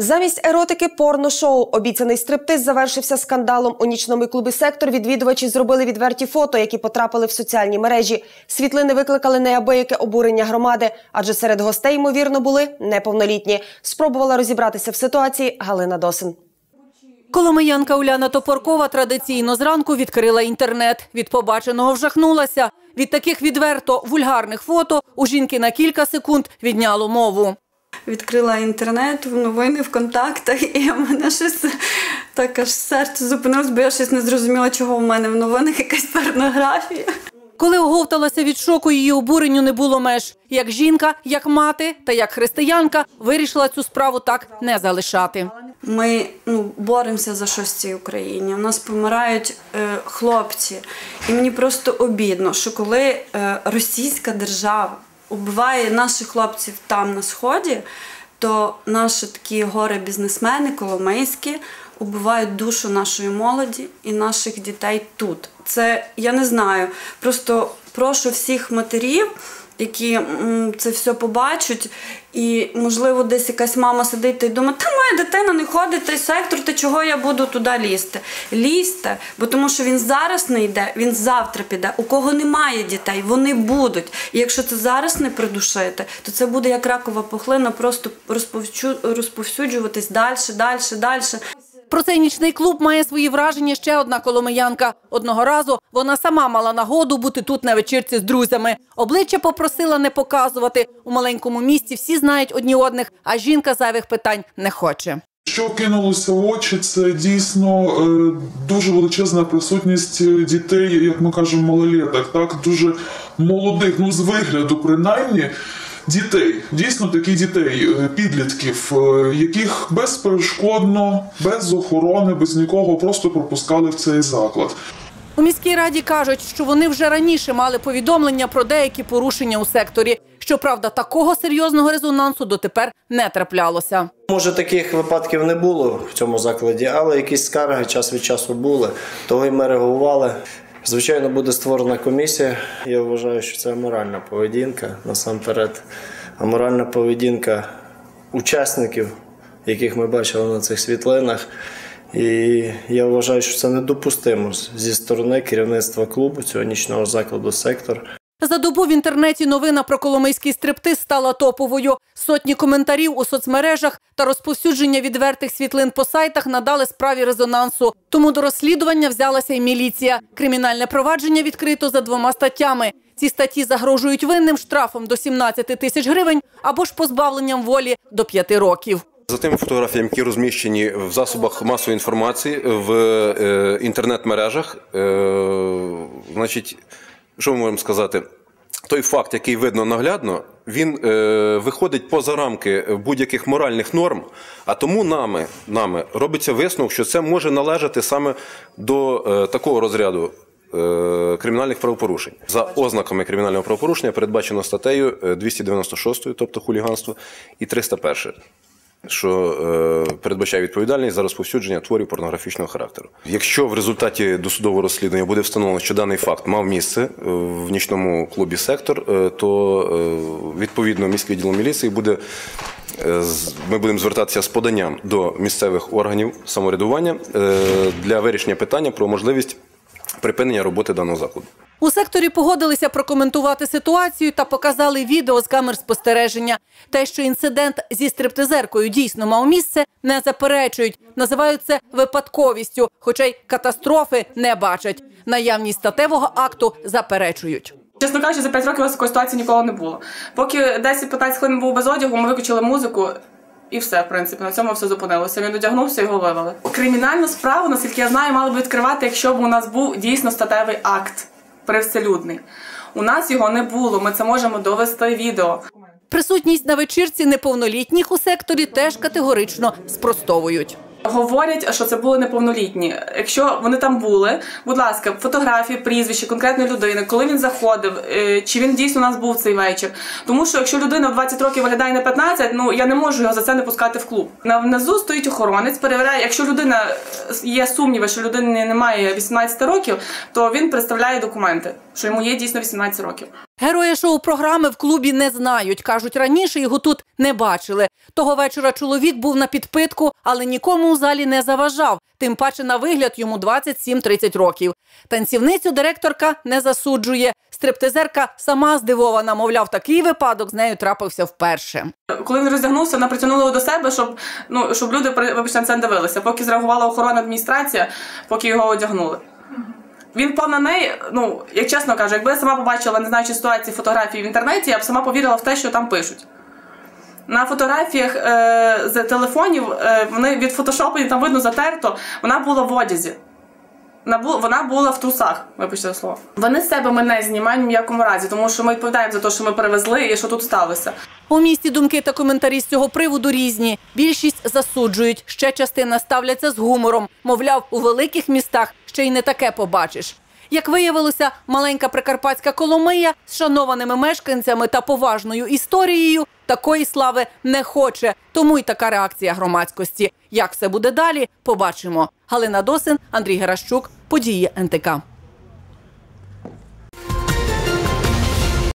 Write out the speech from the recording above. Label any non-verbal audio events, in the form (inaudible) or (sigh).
Замість еротики порно-шоу обіцяний стриптиз завершився скандалом у нічному клубі сектор. Відвідувачі зробили відверті фото, які потрапили в соціальні мережі. Світлини викликали неабияке обурення громади, адже серед гостей ймовірно були неповнолітні. Спробувала розібратися в ситуації Галина Досин. Коломиянка Уляна Топоркова традиційно зранку відкрила інтернет. Від побаченого вжахнулася. Від таких відверто вульгарних фото у жінки на кілька секунд відняло мову. Відкрила інтернет, в новини в контактах, (laughs) і мене щось так аж серце зупинилось, бо я щось не зрозуміла, чого в мене в новинах якась порнографія. Коли оговталася від шоку, її обуренню не було меж. Як жінка, як мати та як християнка вирішила цю справу так не залишати. Ми ну, боремося за щось в цій Україні. У нас помирають е, хлопці. І мені просто обідно, що коли е, російська держава убиває наших хлопців там на сході, то наші такі горе-бізнесмени, коломийські, убивають душу нашої молоді і наших дітей тут. Це я не знаю. Просто прошу всіх матерів, які це все побачать, і, можливо, десь якась мама сидить та й думає, та моя дитина не ходить той сектор, то чого я буду туди лізти? Лізьте, бо тому що він зараз не йде, він завтра піде. У кого немає дітей, вони будуть. І якщо це зараз не придушити, то це буде як ракова пухлина, просто розповсюджуватись далі, далі, далі. Про цей нічний клуб має свої враження ще одна коломиянка. Одного разу вона сама мала нагоду бути тут на вечірці з друзями. Обличчя попросила не показувати. У маленькому місті всі знають одні одних, а жінка зайвих питань не хоче. Що кинулося в очі, це дійсно е, дуже величезна присутність дітей, як ми кажемо, малолеток, так дуже молодих, ну з вигляду, принаймні. Дітей, дійсно таких дітей, е, підлітків, е, яких безперешкодно, без охорони, без нікого просто пропускали в цей заклад. У міській раді кажуть, що вони вже раніше мали повідомлення про деякі порушення у секторі. Щоправда, такого серйозного резонансу дотепер не траплялося. Може, таких випадків не було в цьому закладі, але якісь скарги час від часу були. Того й ми реагували. Звичайно, буде створена комісія. Я вважаю, що це аморальна поведінка насамперед. Аморальна поведінка учасників, яких ми бачили на цих світлинах. І я вважаю, що це недопустимо зі сторони керівництва клубу цього нічного закладу сектор. За добу в інтернеті новина про коломийський стриптиз стала топовою. Сотні коментарів у соцмережах та розповсюдження відвертих світлин по сайтах надали справі резонансу. Тому до розслідування взялася і міліція. Кримінальне провадження відкрито за двома статтями. Ці статті загрожують винним штрафом до 17 тисяч гривень або ж позбавленням волі до 5 років. За тими фотографіями, які розміщені в засобах масової інформації, в е, інтернет-мережах, е, значить, що ми можемо сказати? Той факт, який видно наглядно, він е, виходить поза рамки будь-яких моральних норм, а тому нами, нами робиться висновок, що це може належати саме до е, такого розряду е, кримінальних правопорушень. За ознаками кримінального правопорушення передбачено статтею е, 296, тобто хуліганство, і 301 що е, передбачає відповідальність за розповсюдження творів порнографічного характеру. Якщо в результаті досудового розслідування буде встановлено, що даний факт мав місце е, в нічному клубі сектор, е, то е, відповідно міський відділ міліції буде. е, Ми будемо звертатися з поданням до місцевих органів самоврядування е, для вирішення питання про можливість припинення роботи даного закладу. У секторі погодилися прокоментувати ситуацію та показали відео з камер спостереження. Те, що інцидент зі стриптизеркою дійсно мав місце, не заперечують. Називають це випадковістю, хоча й катастрофи не бачать. Наявність статевого акту заперечують. Чесно кажучи, за 5 років у нас такої ситуації ніколи не було. Поки 10-15 хвилин був без одягу, ми виключили музику. І все, в принципі, на цьому все зупинилося. Він одягнувся його вивели. Кримінальну справу, наскільки я знаю, мали б відкривати, якщо б у нас був дійсно статевий акт привселюдний. У нас його не було. Ми це можемо довести відео. Присутність на вечірці неповнолітніх у секторі теж категорично спростовують. Говорять, що це були неповнолітні. Якщо вони там були, будь ласка, фотографії, прізвище конкретної людини, коли він заходив, е, чи він дійсно у нас був цей вечір. Тому що якщо людина в 20 років виглядає на 15, ну я не можу його за це не пускати в клуб. На внизу стоїть охоронець, перевіряє, якщо людина є сумніви, що людини немає 18 років, то він представляє документи, що йому є дійсно 18 років. Герої шоу-програми в клубі не знають. Кажуть, раніше його тут не бачили. Того вечора чоловік був на підпитку, але нікому у залі не заважав. Тим паче на вигляд йому 27-30 років. Танцівницю директорка не засуджує. Стриптизерка сама здивована, мовляв, такий випадок з нею трапився вперше. Коли він роздягнувся, вона притягнула до себе, щоб, ну, щоб люди вибачте, на це дивилися. Поки зреагувала охоронна адміністрація, поки його одягнули. Він впав на неї, ну, як чесно кажу, якби я сама побачила, не знаючи ситуації фотографії в інтернеті, я б сама повірила в те, що там пишуть. На фотографіях е, з телефонів е, вони відфотошоплені, там видно затерто, вона була в одязі. Вона була в трусах, вибачте слово. Вони з себе ми не знімають ні в якому разі, тому що ми відповідаємо за те, що ми перевезли і що тут сталося. У місті думки та коментарі з цього приводу різні. Більшість засуджують, ще частина ставляться з гумором. Мовляв, у великих містах ще й не таке побачиш. Як виявилося, маленька прикарпатська Коломия з шанованими мешканцями та поважною історією такої слави не хоче. Тому й така реакція громадськості. Як все буде далі, побачимо. Галина Досин, Андрій Геращук, події НТК.